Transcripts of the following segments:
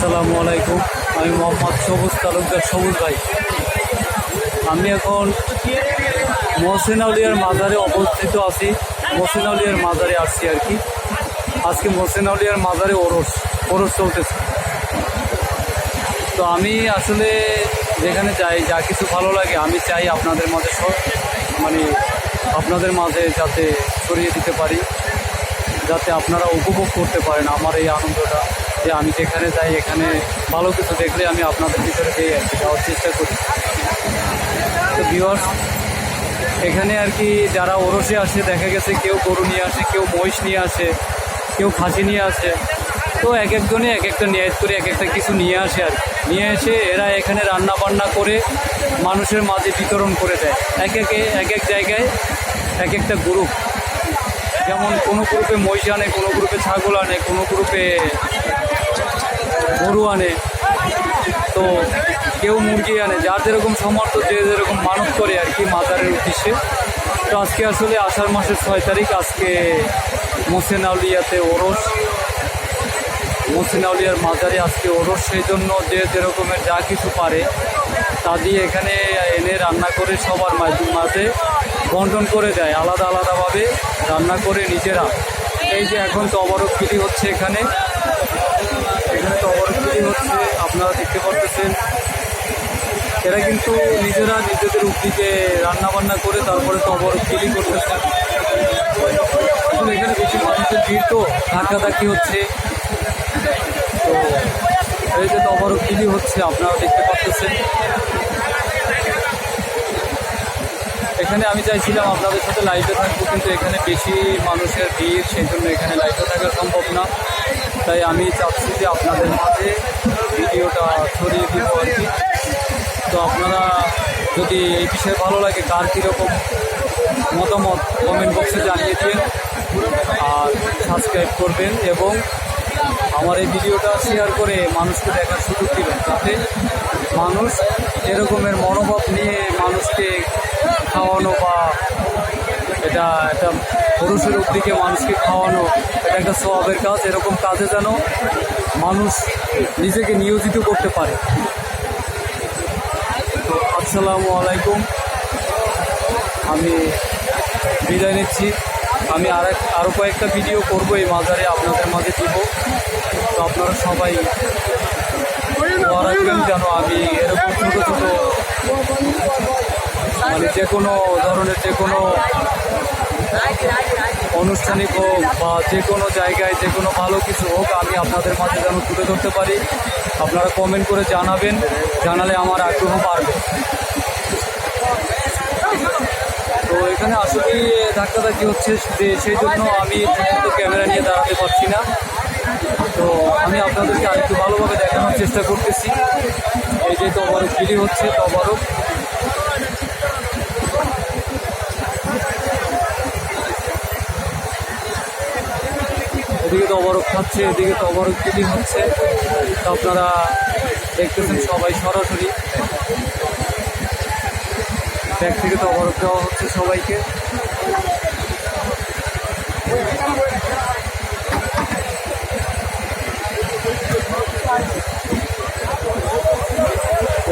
আসসালামু আলাইকুম। আমি মোহাম্মদ সবুজ তালুকদার সবুজ ভাই। আমি এখন মহসেন আউলিয়ার মাজারে অবস্থিত আছি। মহসেন আউলিয়ার মাজারে আসছি আর কি। আজকে মহসেন আউলিয়ার মাজারে ওরস ওরস চলতেছে। তো আমি আসলে যেখানে যাই, যা কিছু ভালো লাগে, আমি চাই আপনাদের মাঝে সব- মানে আপনাদের মাঝে যাতে ছড়িয়ে দিতে পারি, যাতে আপনারা উপভোগ করতে পারেন আমার এই আনন্দটা। যে আমি যেখানে যাই, এখানে ভালো কিছু দেখলে আমি আপনাদের ভিতরে দিয়ে আর কি যাওয়ার চেষ্টা করি। তো ভিউয়ার্স এখানে আর কি যারা ওরসে আসে, দেখা গেছে কেউ গরু নিয়ে আসে, কেউ মহিষ নিয়ে আসে, কেউ খাসি নিয়ে আসে। তো এক একজনে এক একটা নিয়াজ করে এক একটা কিছু নিয়ে আসে আর নিয়ে এসে এরা এখানে রান্না বান্না করে মানুষের মাঝে বিতরণ করে দেয়। এক একে, এক এক জায়গায় এক একটা গ্রুপ যেমন কোনো গ্রুপে মহিষ আনে, কোনো গ্রুপে ছাগল আনে, কোনো গ্রুপে গরু আনে, তো কেউ মুরগি আনে, যার যেরকম সমর্থ যে যেরকম মানত করে আর কি মাজারের উদ্দেশ্যে। তো আজকে আসলে আষাঢ় মাসের ছয় তারিখ, আজকে মোসেন আউলিয়াতে ওরস। মোসেন আউলিয়ার মাজারে আজকে ওরস সেই জন্য যে যেরকমের যা কিছু পারে, তা দিয়ে এখানে এনে রান্না করে সবার মাঝে বন্টন করে দেয়, আলাদা আলাদাভাবে রান্না করে নিজেরা। এই যে এখন তো অবরোধ বিলি হচ্ছে এখানে। এখানে তো অবরোধ বিলি হচ্ছে আপনারা দেখতে পাচ্ছেন এরা কিন্তু নিজেরা নিজেদের উক্তিকে রান্না বান্না করে তারপরে তো অবরোধ বিলি করতেছে। আসলে এখানে বেশি মানুষের ভিড় তো, ধাক্কাধাক্কি হচ্ছে। তো এই যে তো অবরোধ বিলি হচ্ছে, আপনারা দেখতে পাচ্ছেন এখানে আমি চাইছিলাম আপনাদের সাথে লাইভে থাকব, কিন্তু এখানে বেশি মানুষের ভিড় সেই জন্য এখানে লাইভে থাকা সম্ভব না। তাই আমি চাচ্ছি যে আপনাদের মাঝে ভিডিওটা ছড়িয়ে দিব আর কি। তো আপনারা যদি এই বিষয়ে ভালো লাগে কার কীরকম মতামত কমেন্ট বক্সে জানিয়ে দিন আর সাবস্ক্রাইব করবেন এবং আমার এই ভিডিওটা শেয়ার করে মানুষকে দেখার সুযোগ দিবেন যাতে মানুষ এরকমের মনোভাব নিয়ে মানুষকে খাওয়ানো বা এটা একটা পুরুষের উদ্দিকে মানুষকে খাওয়ানো, এটা একটা স্বভাবের কাজ, এরকম কাজে যেন মানুষ নিজেকে নিয়োজিত করতে পারে। তো আসসালামু আলাইকুম। আমি বিদায় নিচ্ছি। আমি আর এক আরও কয়েকটা ভিডিও করব, এই মাজারে আপনাদের মাঝে দিব। তো আপনারা সবাই রাখবেন যেন আমি এরকম ছোটো ছোটো মানে যে কোনো ধরনের যে কোনো আনুষ্ঠানিক হোক বা যে কোনো জায়গায়, যে কোনো ভালো কিছু হোক, আমি আপনাদের মাঝে যেন তুলে ধরতে পারি। আপনারা কমেন্ট করে জানাবেন, জানালে আমার আগ্রহ বাড়বে। তো এখানে আসলে ধাক্কাধাক্কি হচ্ছে, যে- সেই জন্য আমি ঠিকমতো ক্যামেরা নিয়ে দাঁড়াতে পারছি না। তো আমি আপনাদেরকে আরেকটু ভালোভাবে দেখানোর চেষ্টা করতেছি। এই যে তবারক বিলি হচ্ছে, তবারক। এদিকে তো অবরোধ খাচ্ছে এদিকে তো অবরোধ বিলি হচ্ছে। আপনারা দেখতেছেন সবাই সরাসরি। ব্যাগ থেকে তো অবরোধ দেওয়া হচ্ছে সবাইকে।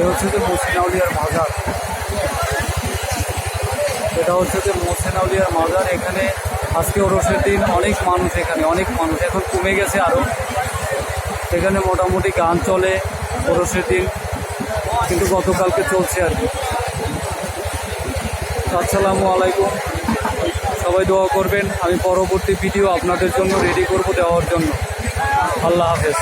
হচ্ছে যে মোসেনাউলিয়ার মাজার। এটা হচ্ছে যে মোসেনাউলিয়ার মাজার। এখানে আজকে ওরসের দিন অনেক মানুষ এখানে, অনেক মানুষ। এখন কমে গেছে আরও এখানে মোটামুটি গান চলে ওরসের দিন, কিন্তু গতকালকে চলছে আর কি। আসসালামু আলাইকুম। সবাই দোয়া করবেন, আমি পরবর্তী ভিডিও আপনাদের জন্য রেডি করব দেওয়ার জন্য। আল্লাহ হাফেজ।